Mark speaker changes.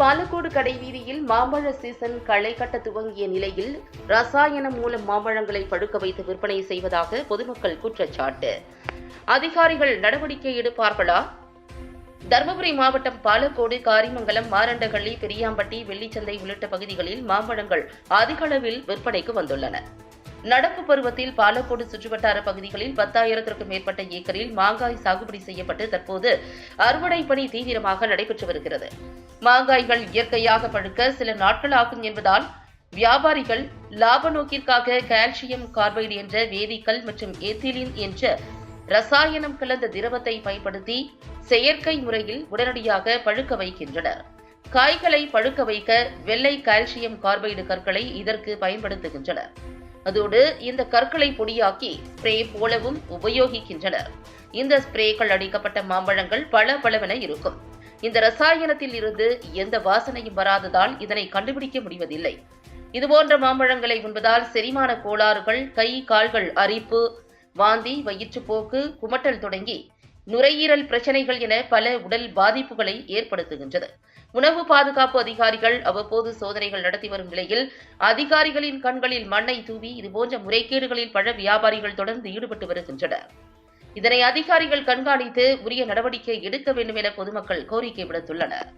Speaker 1: பாலக்கோடு கடை வீதியில் மாம்பழ சீசன் களை கட்ட துவங்கிய நிலையில் ரசாயனம் மூலம் மாம்பழங்களை பழுக்க வைத்து விற்பனை செய்வதாக பொதுமக்கள் குற்றச்சாட்டு. அதிகாரிகள் நடவடிக்கை எடுப்பார்களா? தருமபுரி மாவட்டம் பாலக்கோடு காரிமங்கலம் மாரண்டகள்ளி பெரியாம்பட்டி வெள்ளிச்சந்தை உள்ளிட்ட பகுதிகளில் மாம்பழங்கள் அதிகளவில் விற்பனைக்கு வந்துள்ளன. நடப்பு பருவத்தில் பாலக்கோடு சுற்றுவட்டார பகுதிகளில் பத்தாயிரத்திற்கும் மேற்பட்ட ஏக்கரில் மாங்காய் சாகுபடி செய்யப்பட்டு தற்போது அறுவடை பணி தீவிரமாக நடைபெற்று வருகிறது. மாங்காய்கள் இயற்கையாக பழுக்க சில நாட்கள் ஆகும் என்பதால் வியாபாரிகள் லாப நோக்கிற்காக கால்சியம் கார்பைடு என்ற வேதிக்கல் மற்றும் எத்திலின் என்ற ரசாயனம் கலந்த திரவத்தை பயன்படுத்தி செயற்கை முறையில் உடனடியாக பழுக்க வைக்கின்றனர். காய்களை பழுக்க வைக்க வெள்ளை கால்சியம் கார்பைடு கற்களை இதற்கு பயன்படுத்துகின்றனர். அதோடு இந்த கற்களை பொடியாக்கி ஸ்ப்ரே போலவும் உபயோகிக்கின்றனர். இந்த ஸ்ப்ரேக்கள் அடிக்கப்பட்ட மாம்பழங்கள் பல பலவென இருக்கும். இந்த ரசாயனத்தில் இருந்து எந்த வாசனையும் வராததால் இதனை கண்டுபிடிக்க முடிவதில்லை. இதுபோன்ற மாம்பழங்களை உண்பதால் செரிமான கோளாறுகள் கை கால்கள் அரிப்பு வாந்தி வயிற்றுப்போக்கு குமட்டல் தொடங்கி நுரையீரல் பிரச்சனைகள் என பல உடல் பாதிப்புகளை ஏற்படுத்துகின்றது. உணவு பாதுகாப்பு அதிகாரிகள் அவ்வப்போது சோதனைகள் நடத்தி வரும் நிலையில் அதிகாரிகளின் கண்களில் மண்ணை தூவி இதுபோன்ற முறைகேடுகளில் பழ வியாபாரிகள் தொடர்ந்து ஈடுபட்டு வருகின்றனர். இதனை அதிகாரிகள் கண்காணித்து உரிய நடவடிக்கை எடுக்க வேண்டும் என பொதுமக்கள் கோரிக்கை விடுத்துள்ளனர்.